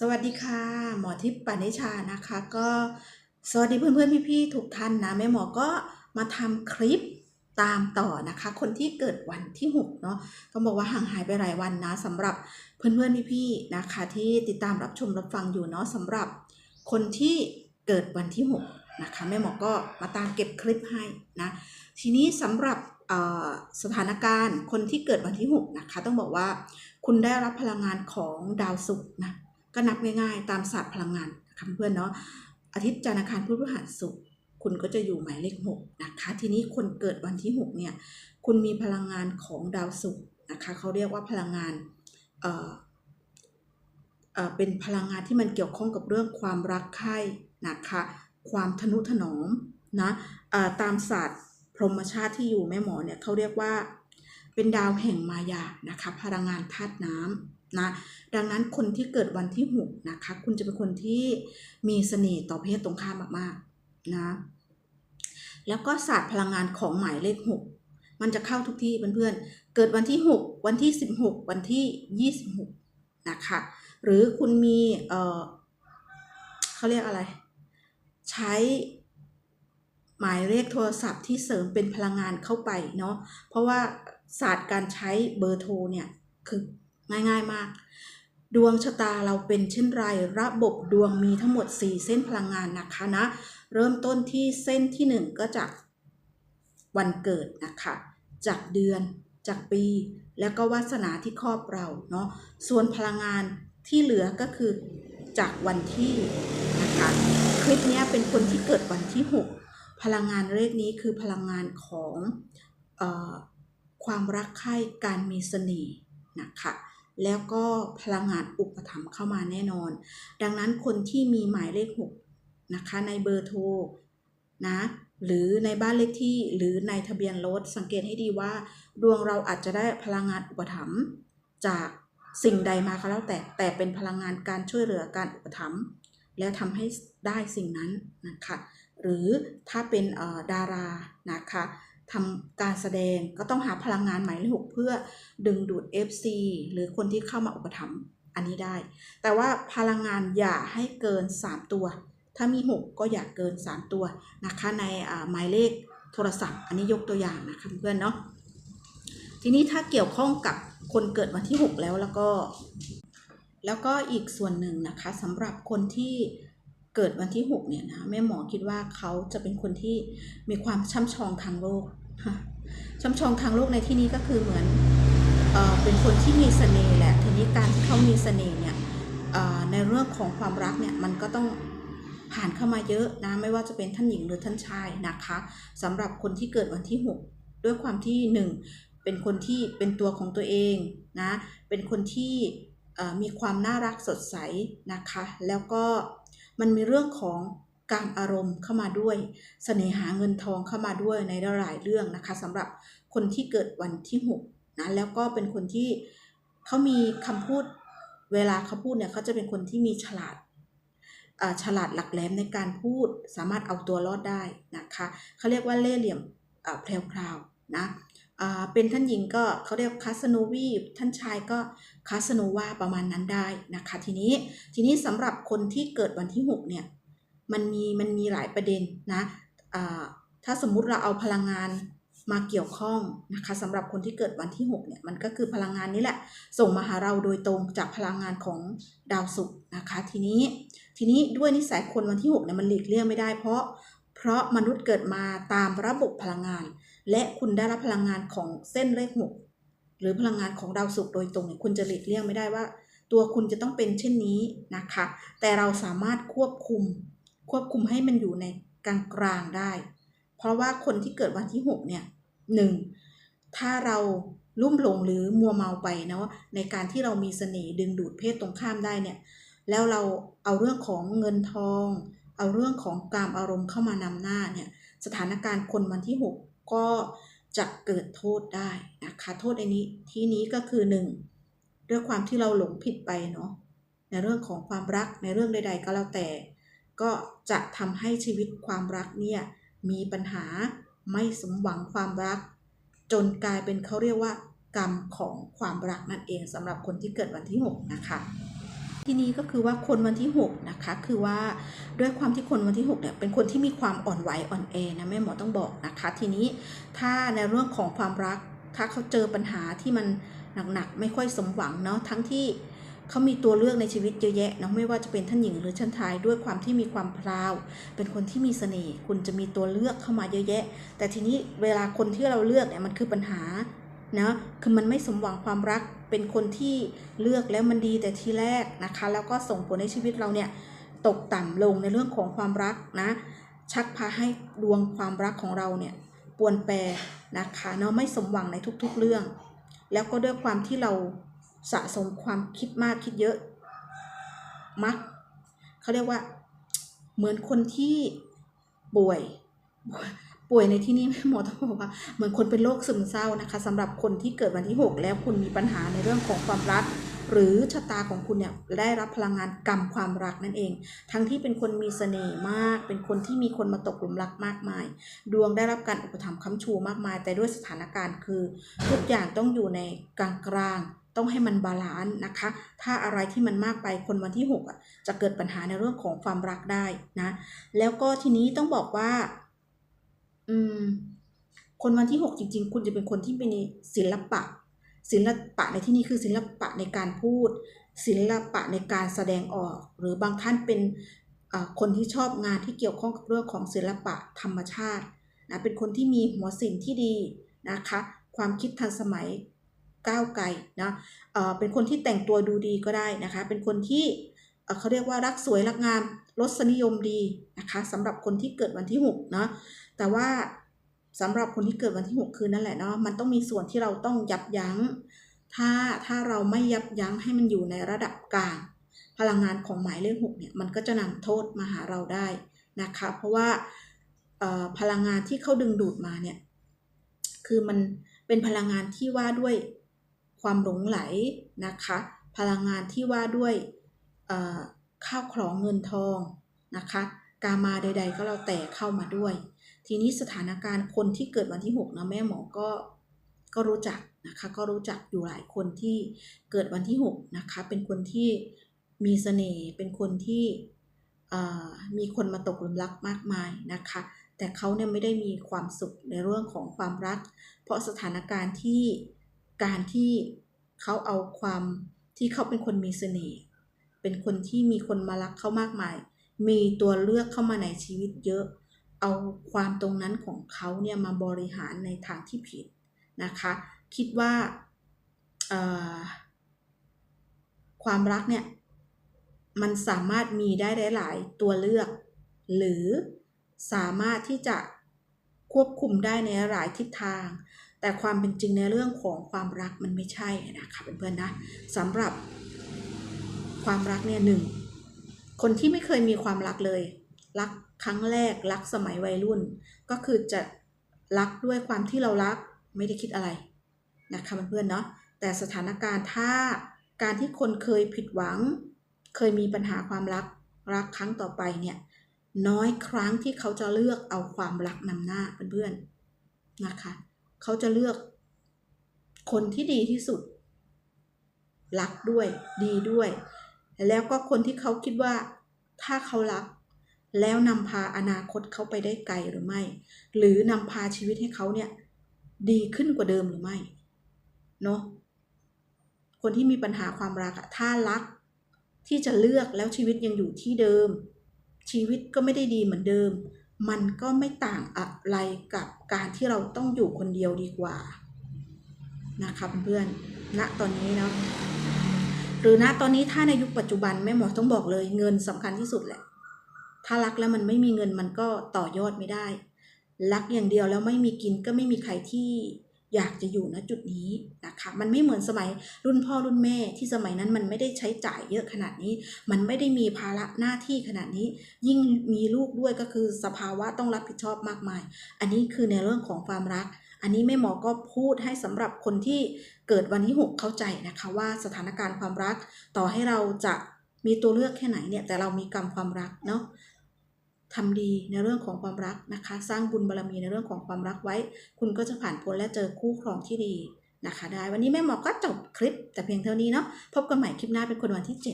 สวัสดีค่ะ หมอทิพย์ปานิชานะคะ ก็สวัสดีเพื่อนๆพี่ๆทุกท่านนะแม่หมอก็มาทำคลิปตามต่อนะคะ คนที่เกิดวันที่6เนาะต้องบอกว่าห่างหายไปหลายวันนะสำหรับเพื่อนๆพี่ๆนะคะ ที่ติดตามรับชมรับฟังอยู่เนาะสำหรับคนที่เกิดวันที่6นะคะแม่หมอก็มาตามเก็บคลิปให้นะทีนี้สำหรับสถานการณ์คนที่เกิดวันที่6นะคะต้องบอกว่าคุณได้รับพลังงานของดาวศุกร์นะ ก็นับง่ายๆ ตามศาสตร์พลังงานคะเพื่อนเนาะอาทิตย์จันทร์อังคารพุธพฤหัสศุกร์คุณก็จะอยู่หมายเลขหกนะคะทีนี้คนเกิดวันที่หกเนี่ย คุณมีพลังงานของดาวศุกร์นะคะเขาเรียกว่าพลังงานเอ่อเอ่อเป็นพลังงานที่มันเกี่ยวข้องกับเรื่องความรักใคร่นะคะความทนุถนอมนะเอ่อตามศาสตร์พรหมชาติที่อยู่แม่หมอเนี่ยเขาเรียกว่าเป็นดาวแห่งมายานะคะพลังงานธาตุน้ำ นะดังนั้นคนที่เกิดวันที่ 6 นะคะ คุณจะเป็นคนที่มีเสน่ห์ต่อเพศตรงข้ามมากๆนะแล้วก็ศาสตร์พลังงานของหมายเลข 6 มันจะเข้าทุกที่เพื่อนๆเกิดวันที่ 6 วันที่ 16 วันที่ 26 นะคะ หรือคุณมีเออเขาเรียกอะไร ใช้หมายเลขโทรศัพท์ที่เสริมเป็นพลังงานเข้าไปเนาะเพราะว่าศาสตร์การใช้เบอร์โทรเนี่ยคือ ง่ายๆมาก ดวงชะตาเราเป็นเช่นไร ระบบดวงมีทั้งหมด 4 เส้นพลังงานนะคะนะ เริ่มต้นที่เส้นที่ 1 ก็จากวันเกิดนะคะ จากเดือน จากปี แล้วก็วาสนาที่ครอบเราเนาะ ส่วนพลังงานที่เหลือก็คือจากวันที่นะคะ คลิปนี้เป็นคนที่เกิดวันที่ 6 พลังงานเลขนี้คือพลังงานของอความรักใคร่การมีเสน่ห์นะคะ แล้วก็พลังงานอุปถัมภ์เข้ามาแน่นอน ดังนั้นคนที่มีหมายเลข 6 นะคะในเบอร์โทรนะหรือในบ้านเลขที่หรือในทะเบียนรถสังเกตให้ดีว่า ดวงเราอาจจะได้พลังงานอุปถัมภ์จากสิ่งใดมาก็แล้วแต่แต่เป็นพลังงานการช่วยเหลือการอุปถัมภ์แล้วทำให้ได้สิ่งนั้นนะคะหรือถ้าเป็นอ่อดารานะคะ ทำการแสดงก็ต้องหาพลังงานหมายเลขหกเพื่อดึงดูด FC หรือคนที่เข้ามาอุปถัมภ์อันนี้ได้ แต่ว่าพลังงานอย่าให้เกิน 3 ตัว ถ้ามี 6 ก็อย่าเกิน 3 ตัวนะคะในหมายเลขโทรศัพท์ อันนี้ยกตัวอย่างนะคะเพื่อนเนาะทีนี้ถ้าเกี่ยวข้องกับคนเกิดวันที่ 6 แล้วแล้วก็ แล้วก็อีกส่วนหนึ่งนะคะสำหรับคนที่ เกิดวันที่ 6 เนี่ยนะแม่หมอคิดว่าเขาจะเป็นคนที่มีความช่ำชองทางโลกช่ำชองทางโลกในที่นี้ก็คือเหมือนเออเป็นคนที่มีเสน่ห์แหละทีนี้การที่เขามีเสน่ห์เนี่ยในเรื่องของความรักเนี่ยมันก็ต้องผ่านเข้ามาเยอะนะไม่ว่าจะเป็นท่านหญิงหรือท่านชายนะคะสำหรับคนที่เกิดวันที่ 6 ด้วยความที่หนึ่งเป็นคนที่เป็นตัวของตัวเองนะเป็นคนที่มีความน่ารักสดใสนะคะ แล้วก็ มันมีเรื่องของการอารมณ์เข้ามาด้วยเสน่หาเงินทองเข้ามาด้วยในหลายเรื่องนะคะสำหรับคนที่เกิดวันที่6นะแล้วก็เป็นคนที่เขามีคำพูดเวลาเขาพูดเนี่ยเขาจะเป็นคนที่มีฉลาดฉลาดหลักแหลมในการพูดสามารถเอาตัวรอดได้นะคะเขาเรียกว่าเล่ห์เหลี่ยมแพรวๆนะ เป็นท่านหญิงก็เขาเรียกคาสโนวีท่านชายก็คาสโนวาประมาณนั้นได้นะคะทีนี้ทีนี้สำหรับคนที่เกิดวันที่ 6 เนี่ย มันมีมันมีหลายประเด็นนะถ้าสมมุติเราเอาพลังงานมาเกี่ยวข้องนะคะสำหรับคนที่เกิดวันที่ 6 เนี่ย มันก็คือพลังงานนี้แหละ ส่งมาหาเราโดยตรงจากพลังงานของดาวศุกร์นะคะทีนี้ทีนี้ด้วยนิสัยคนวันที่ 6 เนี่ยมันหลีกเลี่ยงไม่ได้เพราะเพราะมนุษย์เกิดมาตามระบบพลังงาน และคุณได้รับพลังงานของเส้นเลขหกหรือพลังงานของดาวศุกร์โดยตรงเนี่ยคุณจะหลีกเลี่ยงไม่ได้ว่า ตัวคุณจะต้องเป็นเช่นนี้นะคะ แต่เราสามารถควบคุม ควบคุมให้มันอยู่ในกลางกลางได้ เพราะว่าคนที่เกิดวันที่ 6 เนี่ยหนึ่งถ้าเราลุ่มหลงหรือมัวเมาไปเนาในการที่เรามีเสน่ห์ดึงดูดเพศตรงข้ามได้เนี่ย แล้วเราเอาเรื่องของเงินทอง เอาเรื่องของกามอารมณ์เข้ามานำหน้าเนี่ย สถานการณ์คนวันที่ 6 ก็จะเกิดโทษได้นะคะโทษในนี้ที่นี้ก็คือหนึ่งด้วยความที่เราหลงผิดไปเนาะในเรื่องของความรักในเรื่องใด ๆ ก็แล้วแต่ ก็จะทำให้ชีวิตความรักเนี่ยมีปัญหาไม่สมหวังความรัก จนกลายเป็นเขาเรียกว่ากรรมของความรักนั่นเองสำหรับคนที่เกิดวันที่ 6 นะคะ ที่นี้ก็คือว่าคนวันที่ 6 นะคะ คือว่าด้วยความที่คนวันที่6เนี่ยเป็นคนที่มีความอ่อนไหวอ่อนแอนะแม่หมอต้องบอกนะคะ ทีนี้ถ้าในเรื่องของความรัก ถ้าเขาเจอปัญหาที่มันหนักๆไม่ค่อยสมหวังเนาะทั้งที่เขามีตัวเลือกในชีวิตเยอะแยะนะไม่ว่าจะเป็นท่านหญิงหรือท่านชายด้วยความที่มีความพราว เป็นคนที่มีเสน่ห์คุณจะมีตัวเลือกเข้ามาเยอะแยะ แต่ทีนี้เวลาคนที่เราเลือกเนี่ยมันคือปัญหา นะคือมันไม่สมหวังความรักเป็นคนที่เลือกแล้วมันดีแต่ทีแรกนะคะ แล้วก็ส่งผลในชีวิตเราเนี่ยตกต่ำลงในเรื่องของความรักนะ ชักพาให้ดวงความรักของเราเนี่ยปวนแปรนะคะเนาะไม่สมหวังในทุกๆเรื่อง แล้วก็ด้วยความที่เราสะสมความคิดมากคิดเยอะมักเขาเรียกว่าเหมือนคนที่ป่วย ป่วยในที่นี้หมอต้องบอกว่าเหมือนคนเป็นโรคซึมเศร้านะคะสำหรับคนที่เกิดวันที่ 6 แล้วคุณมีปัญหาในเรื่องของความรัก หรือชะตาของคุณเนี่ยได้รับพลังงานกรรมความรักนั่นเอง ทั้งที่เป็นคนมีเสน่ห์มาก เป็นคนที่มีคนมาตกหลุมรักมากมาย ดวงได้รับการอุปถัมภ์ค้ำชูมากมาย แต่ด้วยสถานการณ์คือ ทุกอย่างต้องอยู่ในกลางกลางต้องให้มันบาลานซ์นะคะ ถ้าอะไรที่มันมากไปคนวันที่6อะจะเกิดปัญหาในเรื่องของความรักได้นะ แล้วก็ทีนี้ต้องบอกว่า อืม คนวันที่6จริง ๆ คุณจะเป็นคนที่มีศิลปะ ศิลปะในที่นี้คือศิลปะในการพูด ศิลปะในการแสดงออก หรือบางท่านเป็นคนที่ชอบงานที่เกี่ยวข้องกับเรื่องของศิลปะธรรมชาตินะเป็นคนที่มีหัวศิลป์ที่ดีนะคะ ความคิดทันสมัยก้าวไกลนะเเป็นคนที่แต่งตัวดูดีก็ได้นะคะ เป็นคนที่เเขาเรียกว่ารักสวยรักงาม รสนิยมดีนะคะสำหรับคนที่เกิดวันที่6เนาะแต่ว่าสำหรับคนที่เกิดวันที่ 6 คืนนั่นแหละเนาะมันต้องมีส่วนที่เราต้องยับยั้ง ถ้าถ้าเราไม่ยับยั้งให้มันอยู่ในระดับกลาง พลังงานของหมายเลข6เนี่ยมันก็จะนำโทษมาหาเราได้นะคะเพราะว่าพลังงานที่เขาดึงดูดมาเนี่ยคือมันเป็นพลังงานที่ว่าด้วยความหลงไหลนะคะ พลังงานที่ว่าด้วย ข้าวของเงินทองนะคะ กามาใด ๆ ก็เราแต่เข้ามาด้วย ทีนี้สถานการณ์คนที่เกิดวันที่ 6 นะแม่หมอก็ก็รู้จักนะคะก็รู้จักอยู่หลายคนที่เกิดวันที่ 6 นะคะ เป็นคนที่มีเสน่ห์เป็นคนที่อ่อมีคนมาตกหลุมรักมากมายนะคะ แต่เขาเนี่ยไม่ได้มีความสุขในเรื่องของความรัก เพราะสถานการณ์ที่การที่เขาเอาความที่เขาเป็นคนมีเสน่ห์ เป็นคนที่มีคนมารักเขามากมาย มีตัวเลือกเข้ามาในชีวิตเยอะ เอาความตรงนั้นของเขาเนี่ยมาบริหารในทางที่ผิดนะคะ คิดว่าความรักเนี่ยมันสามารถมีได้หลาย ๆ ตัวเลือก หรือสามารถที่จะควบคุมได้ในหลายทิศทาง แต่ความเป็นจริงในเรื่องของความรักมันไม่ใช่นะคะเพื่อนๆนะสำหรับ ความรักเนี่ยหนึ่งคนที่ไม่เคยมีความรักเลย รักครั้งแรกรักสมัยวัยรุ่น ก็คือจะรักด้วยความที่เรารักไม่ได้คิดอะไรนะคะเพื่อนๆเนาะแต่สถานการณ์ถ้าการที่คนเคยผิดหวัง เคยมีปัญหาความรักรักครั้งต่อไปเนี่ยน้อยครั้งที่เขาจะเลือกเอาความรักนำหน้าเพื่อนๆนะคะ เขาจะเลือกคนที่ดีที่สุด รักด้วยดีด้วย แล้วก็คนที่เขาคิดว่าถ้าเขารัก แล้วนำพาอนาคตเขาไปได้ไกลหรือไม่ หรือนำพาชีวิตให้เขาเนี่ยดีขึ้นกว่าเดิมหรือไม่เนาะคนที่มีปัญหาความรักอะถ้ารักที่จะเลือกแล้วชีวิตยังอยู่ที่เดิม ชีวิตก็ไม่ได้ดีเหมือนเดิม มันก็ไม่ต่างอะไรกับการที่เราต้องอยู่คนเดียวดีกว่านะคะเพื่อนๆณตอนนี้เนาะ หรือณตอนนี้ถ้าในยุคปัจจุบันแม่หมอต้องบอกเลย เงินสำคัญที่สุดแหละ ถ้ารักแล้วมันไม่มีเงินมันก็ต่อยอดไม่ได้ รักอย่างเดียวแล้วไม่มีกินก็ไม่มีใครที่อยากจะอยู่ณจุดนี้นะคะมันไม่เหมือนสมัยรุ่นพ่อรุ่นแม่ที่สมัยนั้นมันไม่ได้ใช้จ่ายเยอะขนาดนี้ มันไม่ได้มีภาระหน้าที่ขนาดนี้ ยิ่งมีลูกด้วยก็คือสภาวะต้องรับผิดชอบมากมาย อันนี้คือในเรื่องของความรัก อันนี้แม่หมอก็พูดให้สำหรับคนที่เกิดวันที่ 6 เข้าใจนะคะว่าสถานการณ์ความรักต่อให้เราจะมีตัวเลือกแค่ไหนเนี่ยแต่เรามีกรรมความรักเนาะทำดีในเรื่องของความรักนะคะ สร้างบุญบารมีในเรื่องของความรักไว้ คุณก็จะผ่านพ้นและเจอคู่ครองที่ดีนะคะ ได้วันนี้แม่หมอก็จบคลิปแต่เพียงเท่านี้เนาะพบกันใหม่คลิปหน้าเป็นคนวันที่ 7